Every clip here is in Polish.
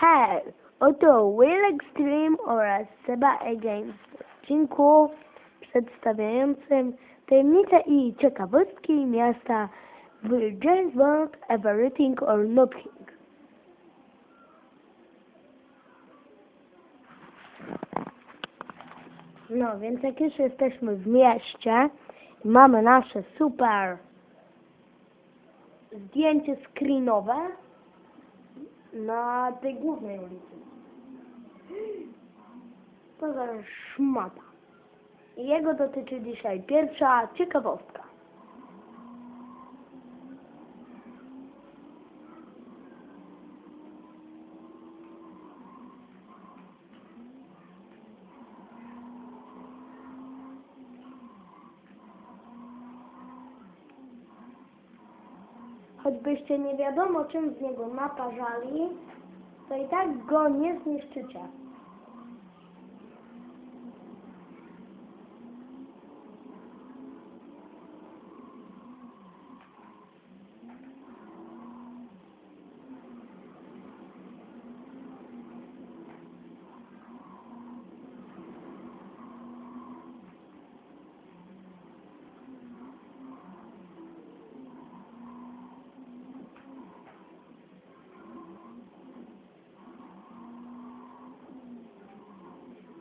Hej, oto Will Extreme oraz Seba Again w odcinku przedstawiającym tajemnice i ciekawostki miasta w James Bond Everything or Nothing. No, więc jak już jesteśmy w mieście i mamy nasze super zdjęcie screenowe na tej głównej ulicy. To za szmata. Jego dotyczy dzisiaj pierwsza ciekawostka. Choćbyście nie wiadomo czym z niego naparzali, to i tak go nie zniszczycie.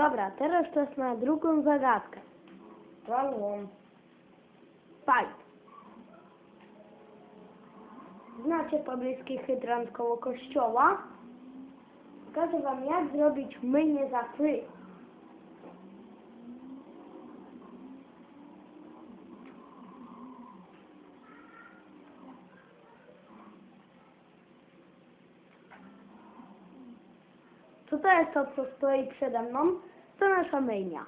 Dobra, teraz czas na drugą zagadkę. One. Fight. Znacie pobliski hydrant koło kościoła? Pokażę wam jak zrobić myjnie za free. To jest to, co stoi przede mną. To nasza myjnia.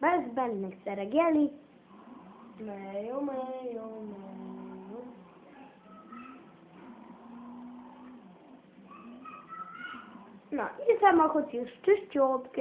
Bez zbędnych ceregieli. Myju, myju, myju. No i samochód już czyściutki.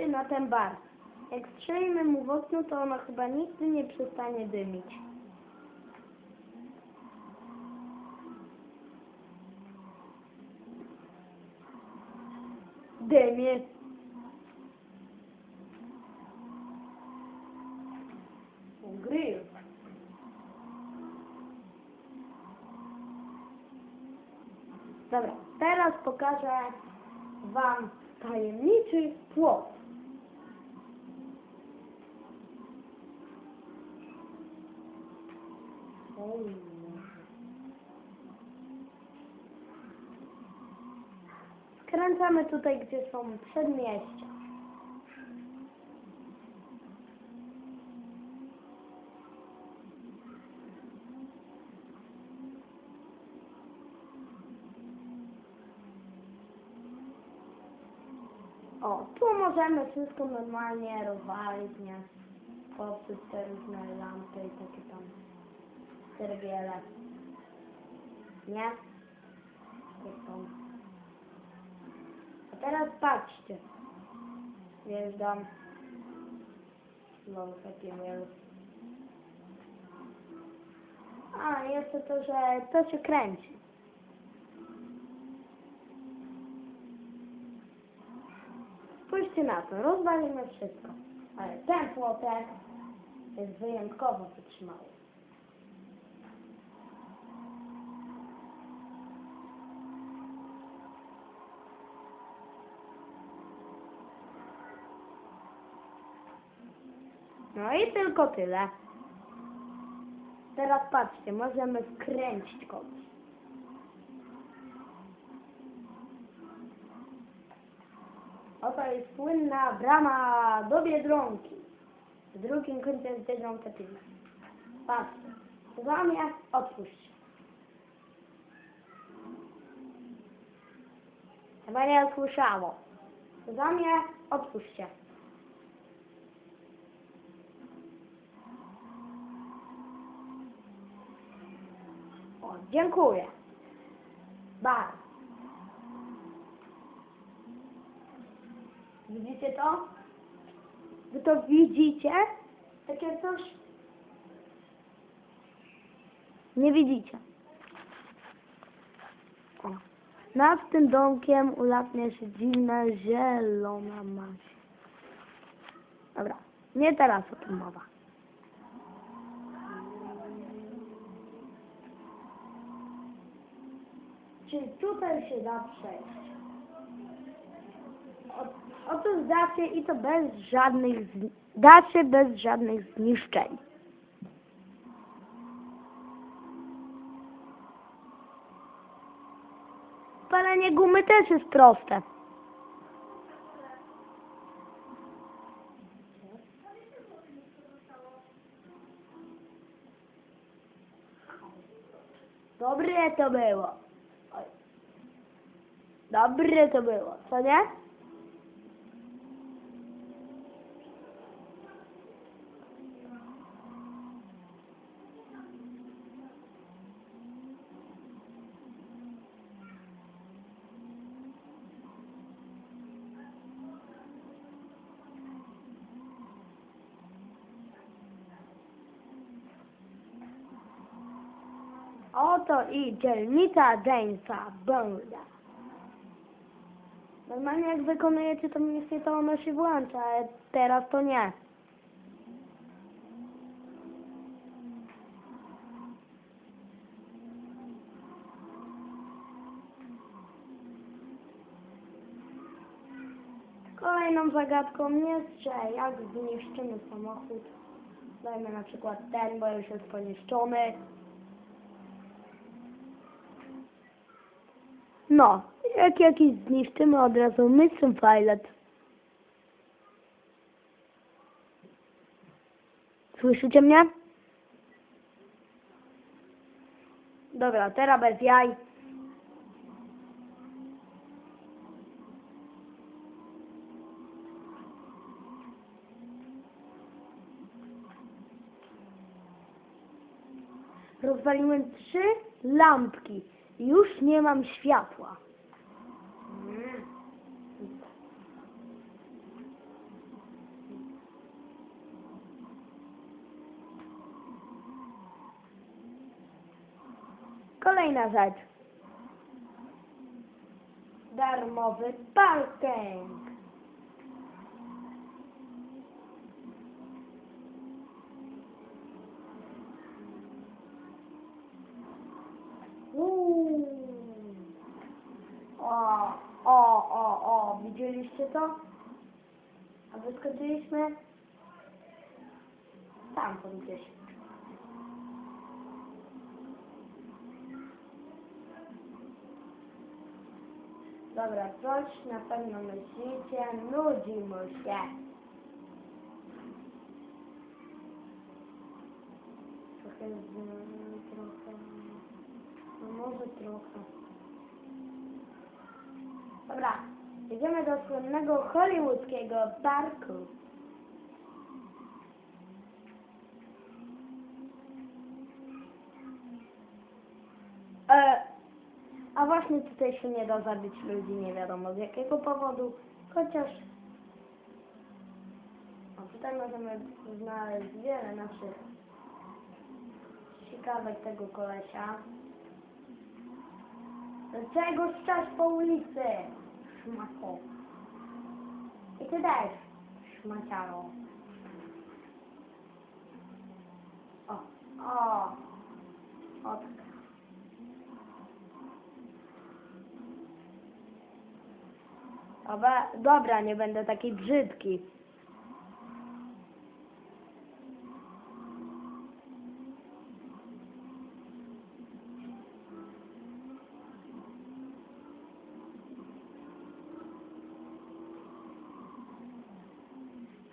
Patrzcie na ten bar. Jak strzelimy mu w okno, to ono chyba nigdy nie przestanie dymić. Dymie. Grill. Dobra, teraz pokażę Wam tajemniczy płot. Skręcamy tutaj, gdzie są przedmieścia. O, tu możemy wszystko normalnie rozwalić, nie? Popsuć te różne lampy i takie tam serwiele. Nie? Jak tam. A teraz patrzcie. Wjeżdżam. No, takie wielu. A, jeszcze to, że to się kręci. Spójrzcie na to, rozwalimy wszystko. Ale ten płotek jest wyjątkowo wytrzymały. No i tylko tyle. Teraz patrzcie, możemy wkręcić kogoś. Oto jest słynna brama do Biedronki. W drugim końcu jest Biedronka Pilna. Patrzcie. Zamiast otwórz. Chyba nie usłyszało. Zamiast otwórz się. Dziękuję. Bardzo. Widzicie to? Wy to widzicie? Takie coś? Nie widzicie. O. Nad tym domkiem ulapnie się dziwna zielona maść. Dobra, nie teraz o tym mowa. Czy tutaj się da przejść? Otóż da się i to bez żadnych, da się bez żadnych zniszczeń. Palenie gumy też jest proste. Dobre to było. Dobre to było, co nie? Oto i dzielnica Jamesa Bonda. Normalnie jak wykonujecie to misję, to ono się włącza, ale teraz to nie. Kolejną zagadką jest, że jak zniszczymy samochód, dajmy na przykład ten, bo już jest poniszczony, No, jak jakiś zniszczymy od razu Mission Pilot. Słyszycie mnie? Dobra, teraz bez jaj. Rozwaliłem trzy lampki. Już nie mam światła. Kolejna rzecz. Darmowy parking. Uuu. O, o, o, o, widzieliście to? A wyskoczyliśmy stamtąd gdzieś. Dobra, coś na pewno myślicie, nudzi się. Trochę, trochę, no może trochę. Dobra, jedziemy do słynnego hollywoodzkiego parku. E, a właśnie tutaj się nie da zabić ludzi, nie wiadomo z jakiego powodu, chociaż o, tutaj możemy znaleźć wiele naszych ciekawek tego kolesia. Dlaczego szczasz po ulicy? Szmato. I ty też, szmaciaro. O, o, o tak. Dobra, dobra, nie będę taki brzydki.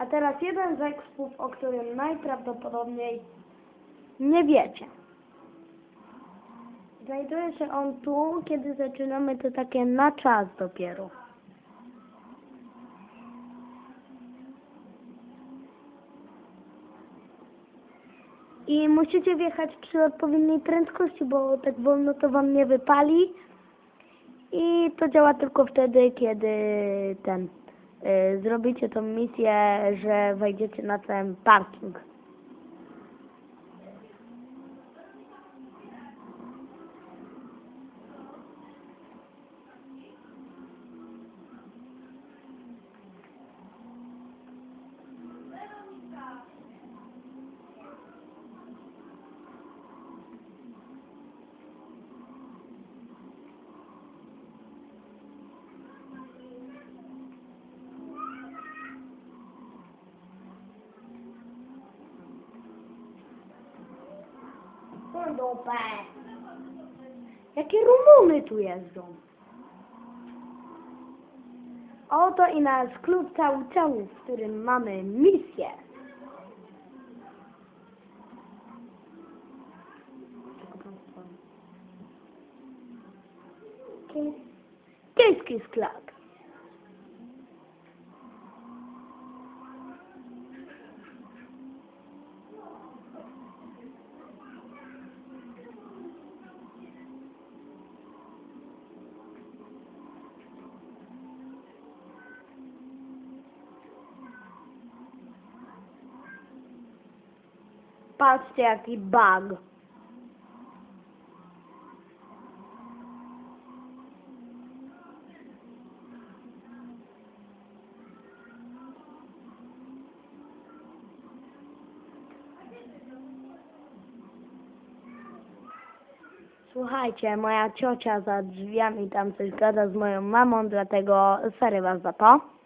Teraz jeden z ekspów, o którym najprawdopodobniej nie wiecie. Znajduje się on tu, kiedy zaczynamy to takie na czas dopiero. I musicie wjechać przy odpowiedniej prędkości, bo tak wolno to wam nie wypali. I to działa tylko wtedy, kiedy ten zrobicie tą misję, że wejdziecie na ten parking. No dupę. Jakie Rumuny tu jeżdżą? Oto i nasz klub cały cały, w którym mamy misję. Kiss, kiss, kiss club. Patrzcie jaki bug. Słuchajcie, moja ciocia za drzwiami tam coś gada z moją mamą, dlatego sorry was za to.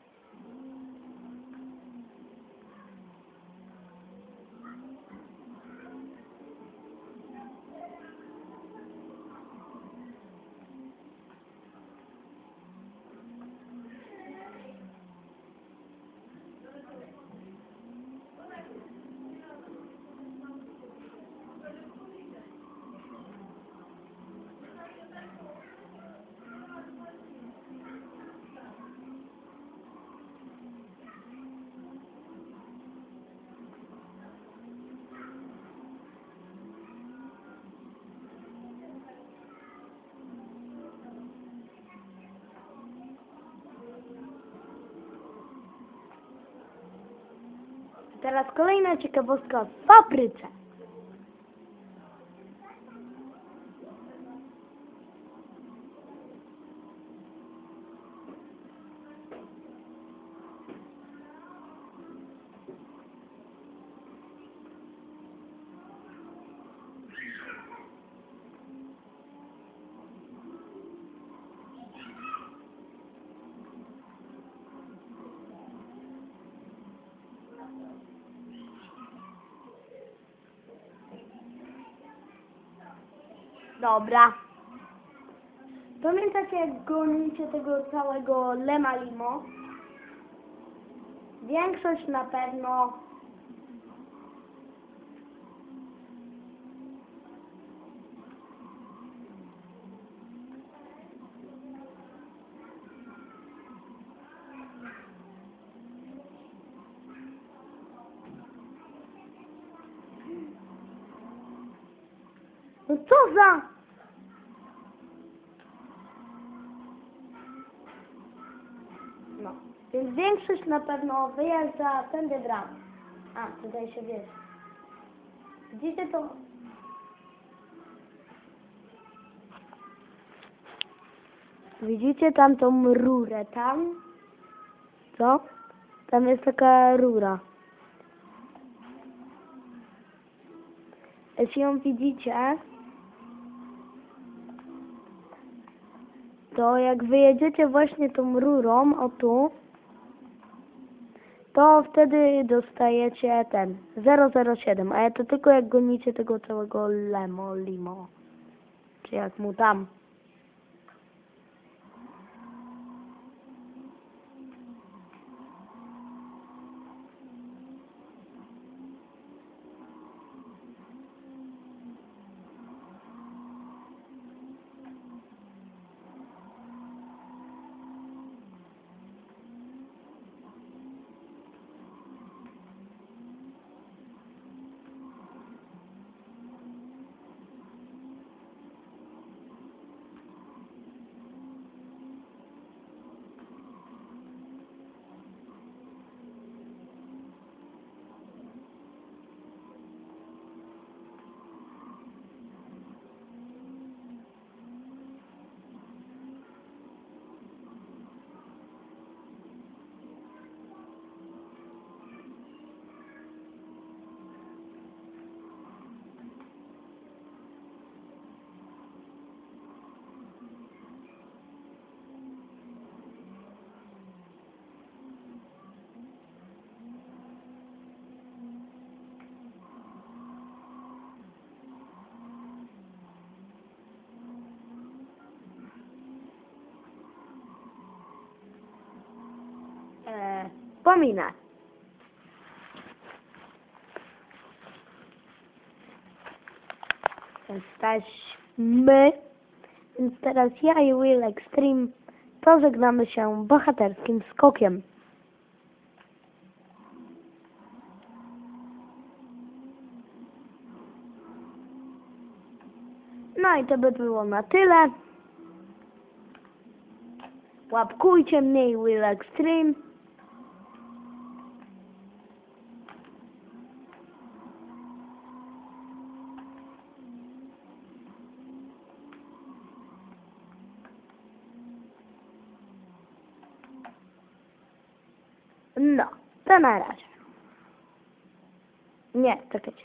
Teraz kolejna ciekawostka w fabryce. Dobra. Pamiętacie jak gonicie tego całego Lema Limo? Większość na pewno No co za... No, więc większość na pewno wyjeżdża tędy w ram. A, tutaj się wiesz. Widzicie to? Widzicie tam tą rurę tam? Co? Tam jest taka rura. Jeśli ją widzicie, to jak wyjedziecie właśnie tą rurą, o tu, to wtedy dostajecie ten 007, a ja to tylko jak gonicie tego całego lemo, limo, czy jak mu tam. Pominę. Jesteśmy. Więc teraz ja i Will Extreme pożegnamy się bohaterskim skokiem. No i to by było na tyle. Łapkujcie mnie i Will Extreme. Razie. Nie, czekajcie.